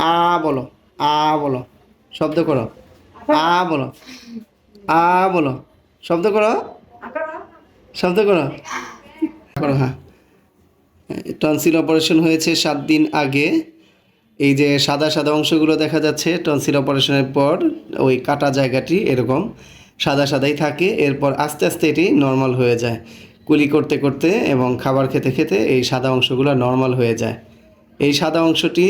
আ বলো আ বলো, শব্দ করো। আ বলো আ বলো, শব্দ করো। শব্দ করো। করো হ্যাঁ। টনসিল অপারেশন হয়েছে সাত দিন আগে। এই যে সাদা সাদা অংশগুলো দেখা যাচ্ছে, টনসিল অপারেশনের পর ওই কাটা জায়গাটি এরকম সাদা সাদাই থাকে, এরপর আস্তে আস্তে এটি নর্মাল হয়ে যায়। কুলি করতে করতে এবং খাবার খেতে খেতে এই সাদা অংশগুলো নর্মাল হয়ে যায়। এই সাদা অংশটি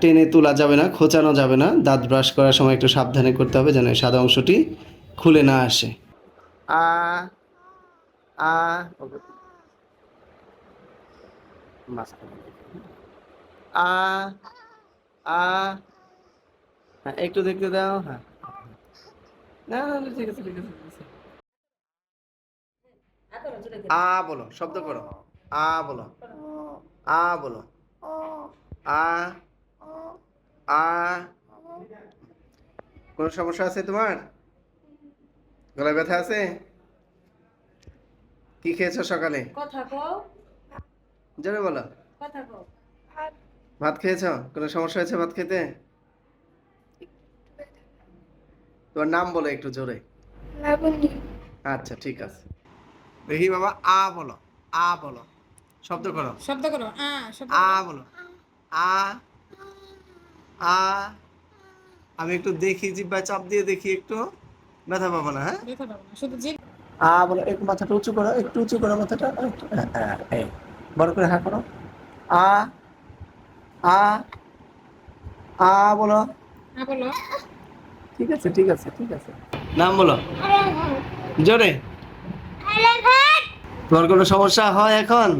টেনে তোলা যাবে না, খোঁচানো যাবে না। দাঁত ব্রাশ করার সময় একটু সাবধানে করতে হবে যেন সাদা অংশটি খুলে না আসে। আ আ আ আ হ্যাঁ একটু দেখতে দাও হ্যাঁ। না না ঠিক আছে ঠিক আছে। আ বলো, শব্দ করো। আ বলো আ বলো আ আ কোনো সমস্যা আছে তোমার? গলায় ব্যথা আছে? কি খেয়েছো সকালে? কথা কও। জোরে বলো। কথা কও। ভাত খেয়েছো? কোনো সমস্যা হয়েছে ভাত খেতে? তোমার নাম বলো একটু জোরে। আচ্ছা ঠিক আছে। দেখি বাবা আ বলো আ বলো। শব্দ করো। শব্দ করো আ শব্দ আ বলো আ আ আমি একটু দেখি জিব্বায় চাপ দিয়ে দেখি একটু। ব্যথা পাবো না হ্যাঁ? ব্যথা পাবো না শুধু জিভ। আ বলো একটু মাথাটা উঁচু করো একটু উঁচু করো মাথাটা হ্যাঁ, হ্যাঁ, এই। বড় করে হ্যাঁ করো। আ আ আ বলো। আ বলো। ঠিক আছে ঠিক আছে ঠিক আছে। নাম বলো। জোরে। তোমার কোনো সমস্যা হয় এখন?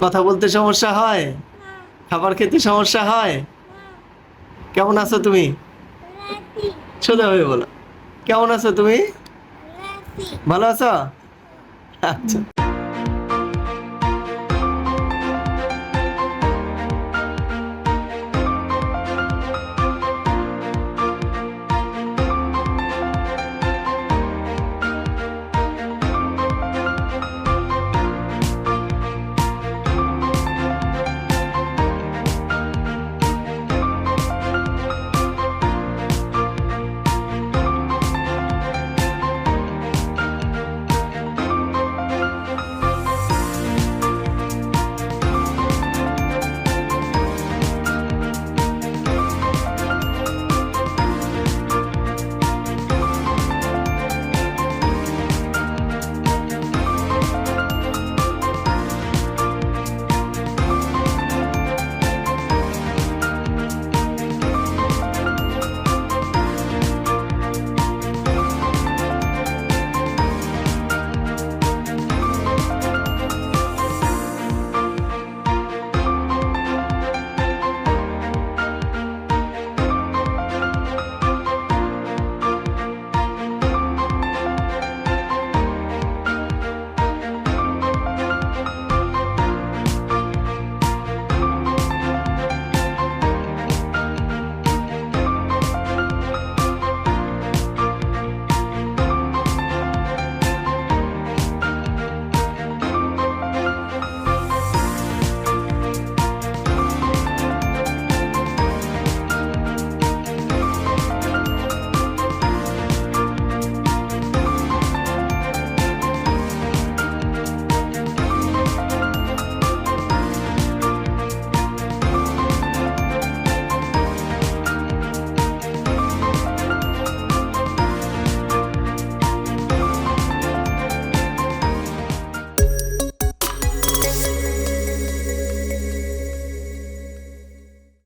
কথা বলতে সমস্যা হয়? খাবার খেতে সমস্যা হয়? কেমন আছো তুমি? সোজা হয়ে বলো। কেমন আছো তুমি? ভালো আছো। আচ্ছা।